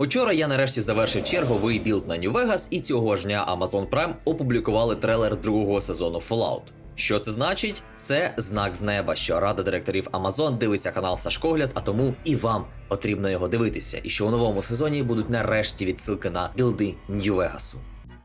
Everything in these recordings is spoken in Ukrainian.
Учора я нарешті завершив черговий білд на New Vegas, і цього ж дня Amazon Prime опублікували трейлер другого сезону Fallout. Що це значить? Це знак з неба, що рада директорів Amazon дивиться канал Сашкогляд, а тому і вам потрібно його дивитися. І що у новому сезоні будуть нарешті відсилки на білди Нью Вегасу.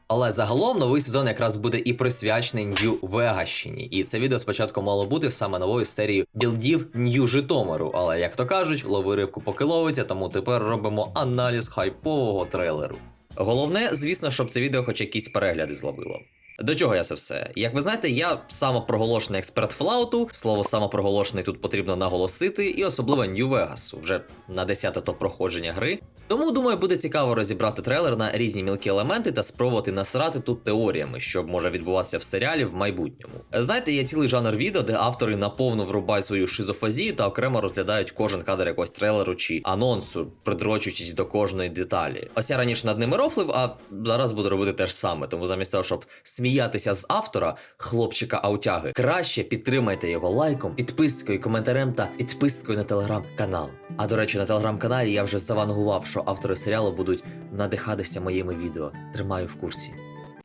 Але загалом новий сезон якраз буде і присвячений Нью Вегащині. І це відео спочатку мало бути саме новою серією білдів Нью Житомиру. Але як то кажуть, лови рибку покиловиться, тому тепер робимо аналіз хайпового трейлеру. Головне, звісно, щоб це відео хоч якісь перегляди зловило. До чого я це все? Як ви знаєте, я самопроголошений експерт флауту. Слово самопроголошений тут потрібно наголосити, і особливо Нью Вегасу, вже на 10 то проходження гри. Тому думаю, буде цікаво розібрати трейлер на різні мілкі елементи та спробувати насрати тут теоріями, що може відбуватися в серіалі в майбутньому. Знаєте, є цілий жанр відео, де автори наповну врубають свою шизофазію та окремо розглядають кожен кадр якогось трейлеру чи анонсу, придрочуючись до кожної деталі. Ось я раніше над ними рофлив, а зараз буду робити те ж саме. Тому замість того, щоб сміятися з автора, хлопчика аутяги, краще підтримайте його лайком, підпискою, коментарем та підпискою на телеграм-канал. А до речі, на телеграм-каналі я вже завангував, що автори серіалу будуть надихатися моїми відео. Тримаю в курсі.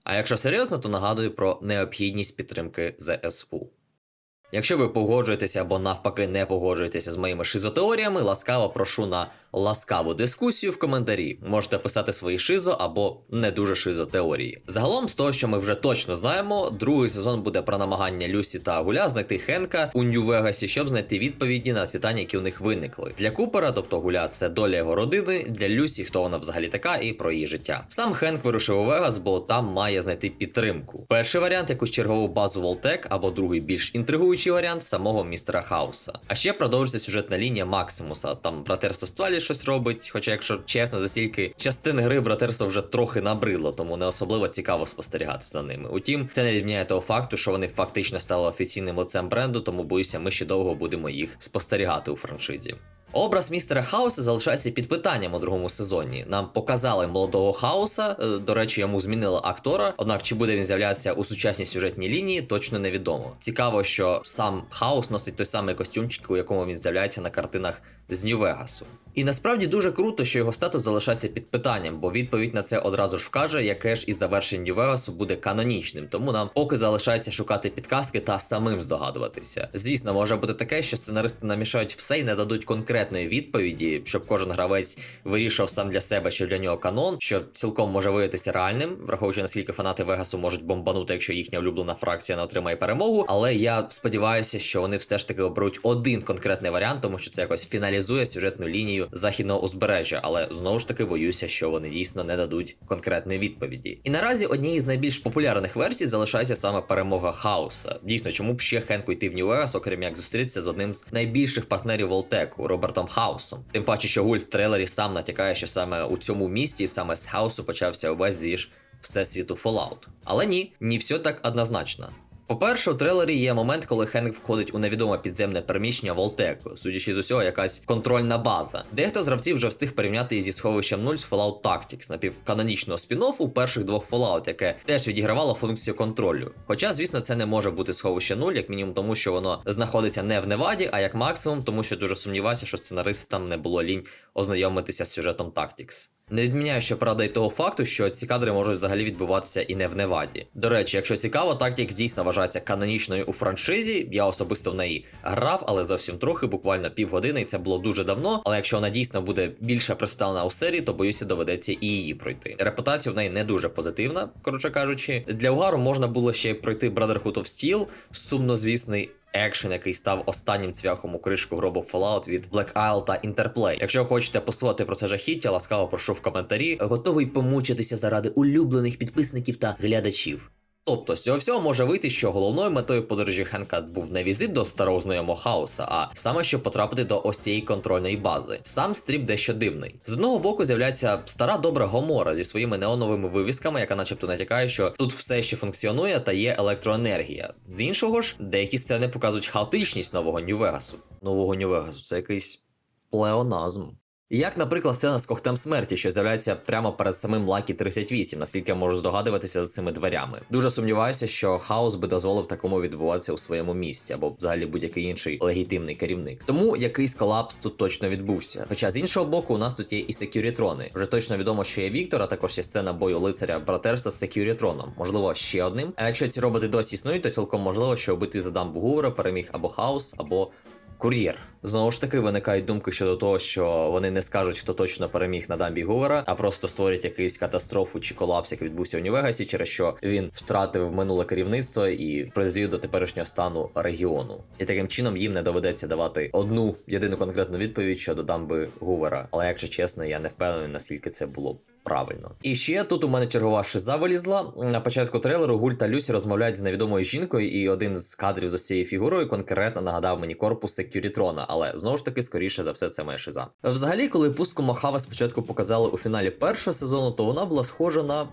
А якщо серйозно, то нагадую про необхідність підтримки ЗСУ. Якщо ви погоджуєтеся або навпаки не погоджуєтеся з моїми шизотеоріями, ласкаво прошу на ласкаву дискусію в коментарі. Можете писати свої шизо або не дуже шизо теорії. Загалом, з того, що ми вже точно знаємо, другий сезон буде про намагання Люсі та Гуля знайти Хенка у Нью-Вегасі, щоб знайти відповіді на питання, які у них виникли. Для Купера, тобто Гуля, це доля його родини, для Люсі, хто вона взагалі така, і про її життя. Сам Хенк вирушив у Вегас, бо там має знайти підтримку. Перший варіант якусь чергову базу Волтек, або другий більш інтригуючий варіант самого містера Хауса. А ще продовжиться сюжетна лінія Максимуса. Там братерство ствалі щось робить. Хоча, якщо чесно, за стільки частин гри братерство вже трохи набридло, тому не особливо цікаво спостерігати за ними. Утім, це не відміняє того факту, що вони фактично стали офіційним лицем бренду, тому боюся, ми ще довго будемо їх спостерігати у франшизі. Образ містера Хауса залишається під питанням у другому сезоні. Нам показали молодого Хауса. е, До речі, йому змінили актора. Однак чи буде він з'являтися у сучасній сюжетній лінії, точно невідомо. Цікаво, що сам Хаус носить той самий костюмчик, у якому він з'являється на картинах з Нью-Вегасу. І насправді дуже круто, що його статус залишається під питанням, бо відповідь на це одразу ж вкаже, яке ж із завершень Нью-Вегасу буде канонічним. Тому нам поки залишається шукати підказки та самим здогадуватися. Звісно, може бути таке, що сценаристи намішають все і не дадуть конкретної відповіді, щоб кожен гравець вирішував сам для себе, що для нього канон, що цілком може виявитися реальним, враховуючи наскільки фанати Вегасу можуть бомбанути, якщо їхня улюблена фракція не отримає перемогу. Але я сподіваюся, що вони все ж таки оберуть один конкретний варіант, тому що це якось фіналізує сюжетну лінію західного узбережжя. Але знову ж таки боюся, що вони дійсно не дадуть конкретної відповіді. І наразі однією з найбільш популярних версій залишається саме перемога Хауса. Дійсно, чому б ще Хенку йти в Нью-Вегас, окрім як зустрітися з одним з найбільших партнерів Волтеку Робертом Хаусом. Тим паче, що Гуль в трейлері сам натякає, що саме у цьому місті, саме з Хаусу почався увесь двіж всесвіту Fallout. Але ні, не все так однозначно. По-перше, у трейлері є момент, коли Хенк входить у невідоме підземне переміщення Волтеку, судячи з усього, якась контрольна база. Дехто з гравців вже встиг порівняти її зі сховищем 0 з Fallout Tactics, напівканонічного спін-оффу перших двох Fallout, яке теж відігравало функцію контролю. Хоча, звісно, це не може бути сховище 0, як мінімум тому, що воно знаходиться не в Неваді, а як максимум, тому що дуже сумніваюся, що сценаристам не було лінь ознайомитися з сюжетом Tactics. Не відміняю, що правда, і того факту, що ці кадри можуть взагалі відбуватися і не в Неваді. До речі, якщо цікаво, Tactics дійсно вважається канонічною у франшизі. Я особисто в неї грав, але зовсім трохи, буквально півгодини, і це було дуже давно. Але якщо вона дійсно буде більше представлена у серії, то боюся, доведеться і її пройти. Репутація в неї не дуже позитивна, коротше кажучи. Для угару можна було ще й пройти Brotherhood of Steel, сумнозвісний екшен, який став останнім цвяхом у кришку гробу Fallout від Black Isle та Interplay. Якщо хочете послухати про це жахіття, ласкаво прошу в коментарі. Готовий помучитися заради улюблених підписників та глядачів. Тобто, з цього всього може вийти, що головною метою подорожі Хенка був не візит до старого знайомого хаоса, а саме щоб потрапити до ось цієї контрольної бази. Сам стріп дещо дивний. З одного боку з'являється стара добра Гомора зі своїми неоновими вивісками, яка, начебто, натякає, що тут все ще функціонує та є електроенергія. З іншого ж, деякі сцени показують хаотичність нового Нью-Вегасу. Нового Нью-Вегасу це якийсь плеоназм. Як, наприклад, сцена з когтем смерті, що з'являється прямо перед самим Лакі 38, наскільки я можу здогадуватися за цими дверями. Дуже сумніваюся, що хаос би дозволив такому відбуватися у своєму місці, або взагалі будь-який інший легітимний керівник. Тому якийсь колапс тут точно відбувся. Хоча з іншого боку, у нас тут є і секюрітрони. Вже точно відомо, що є Віктор, а також є сцена бою лицаря братерства з секюрітроном. Можливо, ще одним. А якщо ці роботи досі існують, то цілком можливо, що убитий за дамбу Гувера переміг або хаос, або Кур'єр. Знову ж таки, виникають думки щодо того, що вони не скажуть, хто точно переміг на дамбі Гувера, а просто створять якусь катастрофу чи колапс, як відбувся у Нью-Вегасі, через що він втратив минуле керівництво і призвів до теперішнього стану регіону. І таким чином їм не доведеться давати одну єдину конкретну відповідь щодо дамби Гувера. Але якщо чесно, я не впевнений, наскільки це було. Правильно. І ще тут у мене чергова шиза вилізла. На початку трейлеру Гуль та Люсі розмовляють з невідомою жінкою, і один з кадрів з цією фігурою конкретно нагадав мені корпус Секюрітрона, але знову ж таки, скоріше за все, це моя шиза. Взагалі, коли пустку Махава спочатку показали у фіналі першого сезону, то вона була схожа на.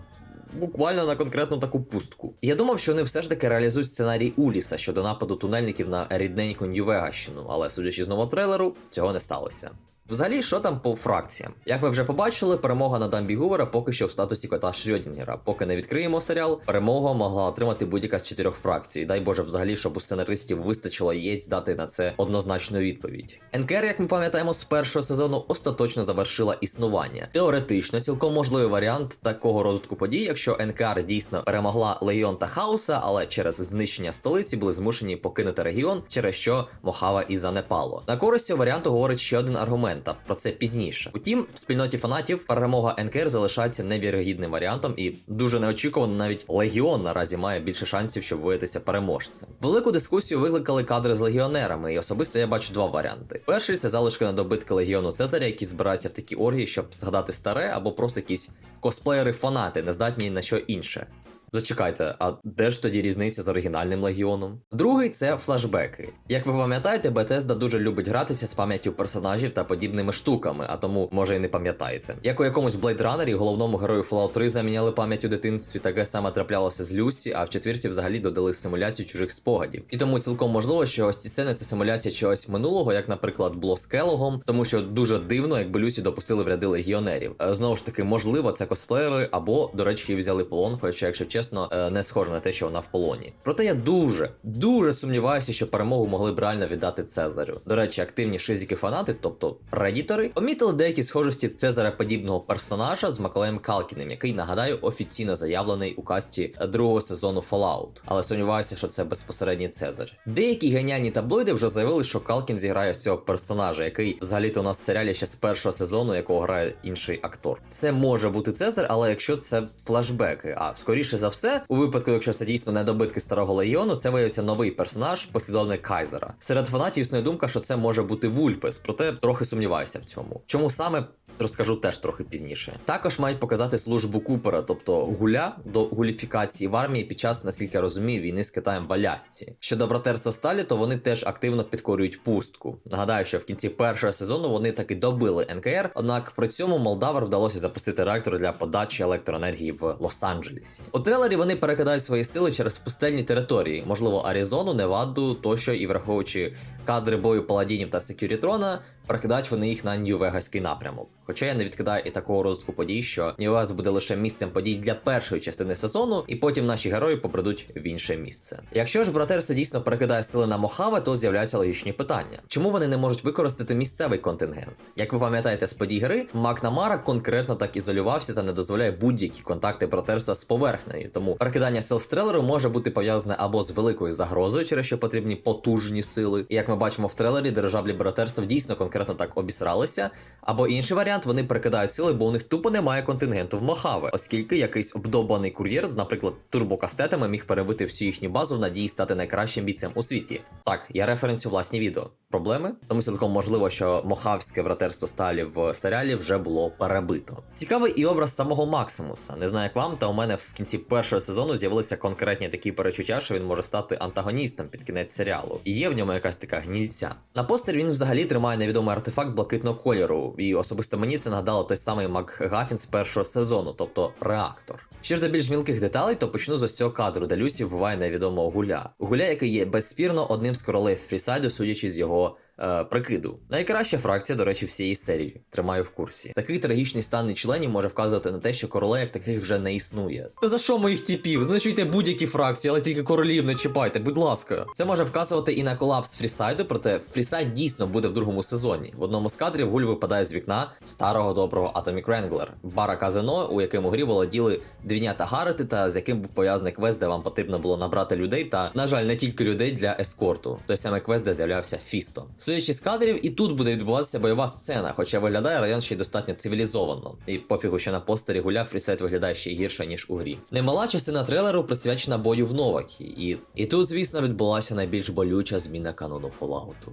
Буквально на конкретну таку пустку. Я думав, що вони все ж таки реалізують сценарій Уліса щодо нападу тунельників на рідненьку Нью-Вегащину, але судячи з нового трейлеру, цього не сталося. Взагалі, що там по фракціям? Як ви вже побачили, перемога на Дамбі Гувера поки що в статусі кота Шрёдінгера. Поки не відкриємо серіал, перемогу могла отримати будь-яка з чотирьох фракцій. Дай Боже, взагалі, щоб у сценаристів вистачило яєць дати на це однозначну відповідь. НКР, як ми пам'ятаємо, з першого сезону остаточно завершила існування. Теоретично, цілком можливий варіант такого розвитку подій, якщо НКР дійсно перемогла Легіон та Хаоса, але через знищення столиці були змушені покинути регіон, через що Мохава і занепало. На користь варіанту говорить ще один аргумент. Та про це пізніше. Утім, в спільноті фанатів перемога НКР залишається невірогідним варіантом, і дуже неочікувано навіть Легіон наразі має більше шансів, щоб виявитися переможцем. Велику дискусію викликали кадри з легіонерами, і особисто я бачу два варіанти. Перший це залишки на добитки легіону Цезаря, які збираються в такі оргії, щоб згадати старе, або просто якісь косплеєри-фанати, не здатні на що інше. Зачекайте, а де ж тоді різниця з оригінальним легіоном? Другий це флешбеки. Як ви пам'ятаєте, Bethesda дуже любить гратися з пам'яттю персонажів та подібними штуками, а тому може і не пам'ятаєте. Як у якомусь Blade Runner головному герою Fallout 3 заміняли пам'ять у дитинстві, таке саме траплялося з Люсі, а в четвірці взагалі додали симуляцію чужих спогадів. І тому цілком можливо, що ось ці сцени це симуляція чогось минулого, як, наприклад, було з Келогом, тому що дуже дивно, якби Люсі допустили в ряди легіонерів. Е, Знову ж таки, можливо, це косплеєри, або, до речі, взяли полон, хоча, якщо чесно, е, не схоже на те, що вона в полоні. Проте я дуже, дуже сумніваюся, що перемогу могли б реально віддати Цезарю. До речі, активні шизіки фанати, тобто редітори, помітили деякі схожості Цезаря подібного персонажа з Макалеєм Калкіним, який нагадаю офіційно заявлений у касті другого сезону Fallout. Але сумніваюся, що це безпосередній Цезарь. Деякі геніальні таблоїди вже заявили, що Калкін зіграє з цього персонажа, який взагалі-то у нас в серіалі ще з першого сезону, якого грає інший актор. Це може бути Цезар, але якщо це флешбеки, а скоріше за все, у випадку, якщо це дійсно недобитки старого легіону, це виявився новий персонаж, послідовник Кайзера. Серед фанатів існує думка, що це може бути Вульпес, проте трохи сумніваюся в цьому. Чому саме? Розкажу теж трохи пізніше. Також мають показати службу Купера, тобто гуля до гуліфікації в армії під час, наскільки я розумію, війни з Китаєм в Алясці. Щодо братерства Сталі, то вони теж активно підкорюють пустку. Нагадаю, що в кінці першого сезону вони таки добили НКР, однак при цьому Молдавар вдалося запустити реактор для подачі електроенергії в Лос-Анджелесі. У трейлері вони перекидають свої сили через пустельні території, можливо, Аризону, Неваду тощо, і враховуючи кадри бою паладінів та Секюрітрона, перекидають вони їх на Нью-Вегаський напрямок. Хоча я не відкидаю і такого розвитку подій, що Нью-Вегас буде лише місцем подій для першої частини сезону, і потім наші герої побредуть в інше місце. Якщо ж братерство дійсно перекидає сили на Мохаве, то з'являються логічні питання. Чому вони не можуть використати місцевий контингент? Як ви пам'ятаєте з подій гри, Макнамара конкретно так ізолювався та не дозволяє будь-які контакти братерства з поверхнею. Тому перекидання сил стрелеру може бути пов'язане або з великою загрозою, через що потрібні потужні сили. Як ми бачимо в трейлері, дирижаблі братерства дійсно конкретно так обісралися. Або інший варіант, вони прикидають сили, бо у них тупо немає контингенту в Мохаве, оскільки якийсь обдобаний кур'єр з, наприклад, турбокастетами міг перебити всю їхню базу в надії стати найкращим бійцем у світі. Так, я референсю власні відео. Проблеми, тому цілком можливо, що мохавське братерство сталі в серіалі вже було перебито. Цікавий і образ самого Максимуса. Не знаю, як вам, та у мене в кінці першого сезону з'явилися конкретні такі перечуття, що він може стати антагоністом під кінець серіалу. І є в ньому якась така гнільця. На постері він взагалі тримає невідомий артефакт блакитного кольору, і особисто мені це нагадало той самий МакГафін з першого сезону, тобто реактор. Що ж до більш мілких деталей, то почну з ось цього кадру, де Люсі вбиває невідомого гуля. Гуля, який є безспірно одним з королів Фрісайду, судячи з його or е, прикиду. Найкраща фракція, до речі, всієї серії. Тримаю в курсі. Такий трагічний стан членів може вказувати на те, що королей як таких вже не існує. Та за що моїх типів? Знищуйте будь-які фракції, але тільки королів не чіпайте, будь ласка. Це може вказувати і на колапс Фрісайду, проте Фрісайд дійсно буде в другому сезоні. В одному з кадрів Гуль випадає з вікна старого доброго Atomic Wrangler, бара казино, у якому грі володіли двійнята Гарети, та з яким був пов'язаний квест, де вам потрібно було набрати людей, та, на жаль, не тільки людей для ескорту. Той самий квест, де з'являвся Фісто. Судячи з кадрів, і тут буде відбуватися бойова сцена, хоча виглядає район ще й достатньо цивілізовано. І пофігу, що на постері гуля фрісет виглядає ще гірше, ніж у грі. Немала частина трейлеру присвячена бою в Новакі, і, і тут, звісно, відбулася найбільш болюча зміна канону Фоллауту.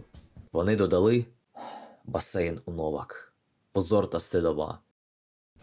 Вони додали басейн у Новак. Позор та стидоба.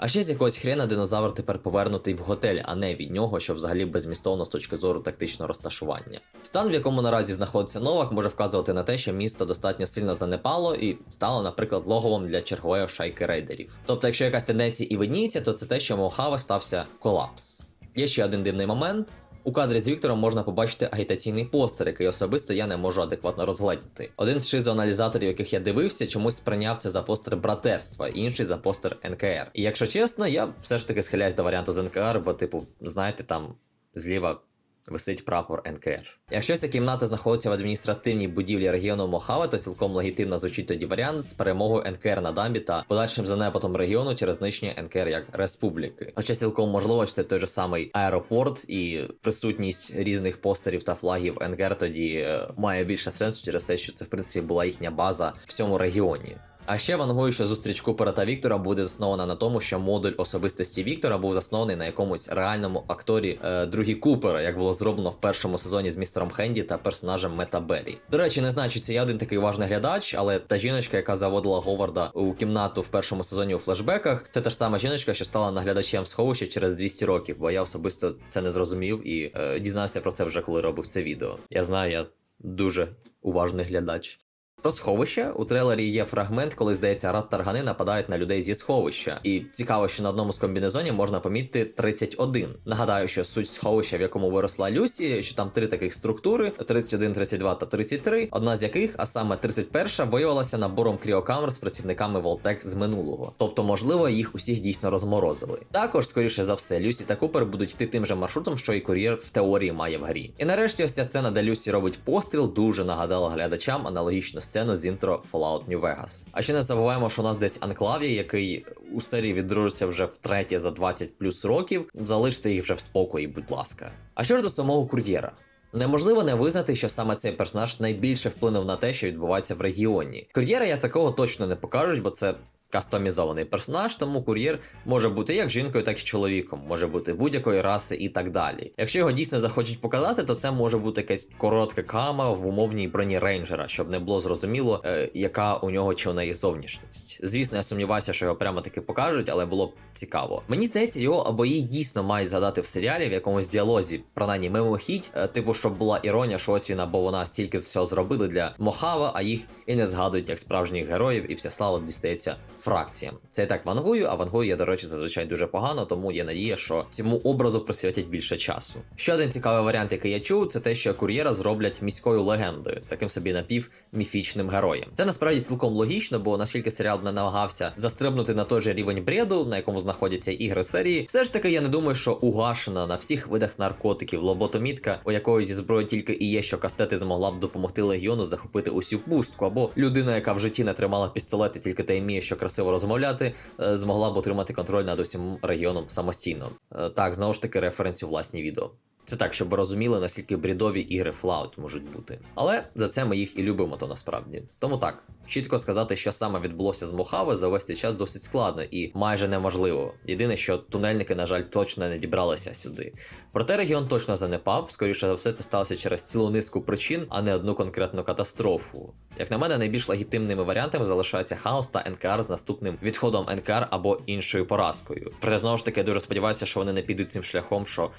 А ще з якогось хрена динозавр тепер повернутий в готель, а не від нього, що взагалі безмістовно з точки зору тактичного розташування. Стан, в якому наразі знаходиться Новак, може вказувати на те, що місто достатньо сильно занепало і стало, наприклад, логовом для чергової шайки рейдерів. Тобто, якщо якась тенденція і видніється, то це те, що Мохава стався колапс. Є ще один дивний момент. У кадрі з Віктором можна побачити агітаційний постер, який особисто я не можу адекватно розгледіти. Один з шизоаналізаторів, яких я дивився, чомусь сприйняв це за постер братерства, інший за постер НКР. І якщо чесно, я все ж таки схиляюсь до варіанту з НКР, бо, типу, знаєте, там зліва висить прапор НКР. Якщо ця кімната знаходиться в адміністративній будівлі регіону Мохаве, то цілком легітимно звучить тоді варіант з перемогою НКР на дамбі та подальшим занепадом регіону через знищення НКР як республіки. Хоча цілком можливо, що це той же самий аеропорт і присутність різних постерів та флагів НКР тоді е, має більше сенсу через те, що це в принципі була їхня база в цьому регіоні. А ще вангую, що зустріч Купера та Віктора буде заснована на тому, що модуль особистості Віктора був заснований на якомусь реальному акторі е, другі Купера, як було зроблено в першому сезоні з містером Хенді та персонажем Мета Беррі. До речі, не знаю, чи це я один такий важний глядач, але та жіночка, яка заводила Говарда у кімнату в першому сезоні у флешбеках, це та ж сама жіночка, що стала наглядачем сховища через 200 років, бо я особисто це не зрозумів і е, дізнався про це вже коли робив це відео. Я знаю, я дуже уважний глядач. Про сховище у трейлері є фрагмент, коли здається, рад таргани нападають на людей зі сховища. І цікаво, що на одному з комбінезонів можна помітити 31. Нагадаю, що суть сховища, в якому виросла Люсі, що там три таких структури: 31, 32 та 33, одна з яких, а саме 31, виявилася набором кріокамер з працівниками Волтек з минулого. Тобто, можливо, їх усіх дійсно розморозили. Також, скоріше за все, Люсі та Купер будуть йти тим же маршрутом, що і кур'єр в теорії має в грі. І нарешті ось ця сцена, де Люсі робить постріл, дуже нагадала глядачам аналогічну сцену з інтро Fallout New Vegas. А ще не забуваємо, що у нас десь анклаві, який у серії відроджується вже втретє за 20 плюс років. Залиште їх вже в спокої, будь ласка. А що ж до самого кур'єра? Неможливо не визнати, що саме цей персонаж найбільше вплинув на те, що відбувається в регіоні. Кур'єра я такого точно не покажуть, бо це кастомізований персонаж, тому кур'єр може бути як жінкою, так і чоловіком, може бути будь-якої раси і так далі. Якщо його дійсно захочуть показати, то це може бути якась коротка кама в умовній броні рейнджера, щоб не було зрозуміло, е, яка у нього чи у неї зовнішність. Звісно, я сумніваюся, що його прямо таки покажуть, але було б цікаво. Мені здається, його або її дійсно мають згадати в серіалі в якомусь діалозі, принаймні мимохідь, е, типу, щоб була іронія, що ось він або вона стільки з цього зробили для Мохава, а їх і не згадують як справжніх героїв, і вся слава дістається фракціям. Це я так вангую, а вангую я, до речі, зазвичай дуже погано, тому є надія, що цьому образу присвятять більше часу. Ще один цікавий варіант, який я чув, це те, що кур'єра зроблять міською легендою, таким собі напівміфічним героєм. Це насправді цілком логічно, бо наскільки серіал не намагався застрибнути на той же рівень бреду, на якому знаходяться ігри серії, все ж таки я не думаю, що угашена на всіх видах наркотиків лоботомітка, у якої зі зброї тільки і є, що кастети змогла б допомогти легіону захопити усю пустку, або людина, яка в житті не тримала пістолети, тільки та й вміє, що красиво розмовляти, е, змогла б отримати контроль над усім регіоном самостійно. Е, Так, знову ж таки, референс у власні відео. Це так, щоб ви розуміли, наскільки брідові ігри Fallout можуть бути. Але за це ми їх і любимо, то насправді. Тому так, чітко сказати, що саме відбулося з Мохави, за весь цей час досить складно і майже неможливо. Єдине, що тунельники, на жаль, точно не дібралися сюди. Проте регіон точно занепав, скоріше за все, це сталося через цілу низку причин, а не одну конкретну катастрофу. Як на мене, найбільш легітимними варіантами залишаються хаос та НКР з наступним відходом НКР або іншою поразкою. Проте знову ж таки я дуже сподіваюся, що вони не підуть цим шляхом, що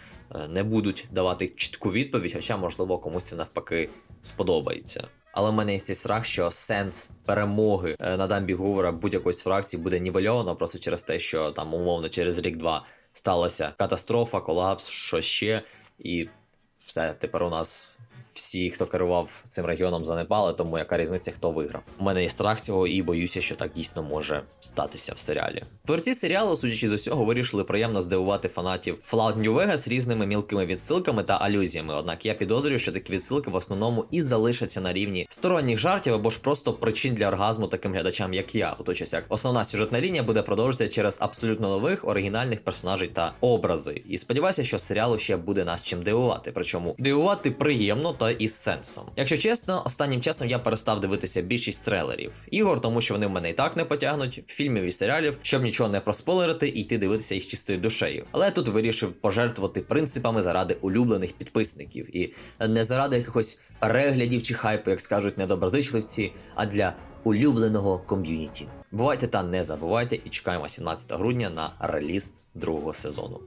не будуть давати чітку відповідь, хоча, можливо, комусь це навпаки сподобається. Але в мене є цей страх, що сенс перемоги е, на дамбі Гувера будь-якої з фракцій буде нівельовано просто через те, що там умовно через рік-два сталася катастрофа, колапс, що ще, і все, тепер у нас всі, хто керував цим регіоном, занепали, тому яка різниця, хто виграв. У мене є страх цього, і боюся, що так дійсно може статися в серіалі. Творці серіалу, судячи з усього, вирішили приємно здивувати фанатів Fallout New Vegas різними мілкими відсилками та алюзіями. Однак я підозрюю, що такі відсилки в основному і залишаться на рівні сторонніх жартів або ж просто причин для оргазму таким глядачам, як я. У той час як основна сюжетна лінія буде продовжуватися через абсолютно нових оригінальних персонажей та образи. І сподіваюся, що серіалу ще буде нас чим дивувати. Причому дивувати приємно та із сенсом. Якщо чесно, останнім часом я перестав дивитися більшість трейлерів ігор, тому що вони в мене і так не потягнуть, фільмів і серіалів, щоб нічого не проспойлерити і йти дивитися їх чистою душею. Але тут вирішив пожертвувати принципами заради улюблених підписників і не заради якихось переглядів чи хайпу, як скажуть недоброзичливці, а для улюбленого ком'юніті. Бувайте та не забувайте і чекаємо 17 грудня на реліз другого сезону.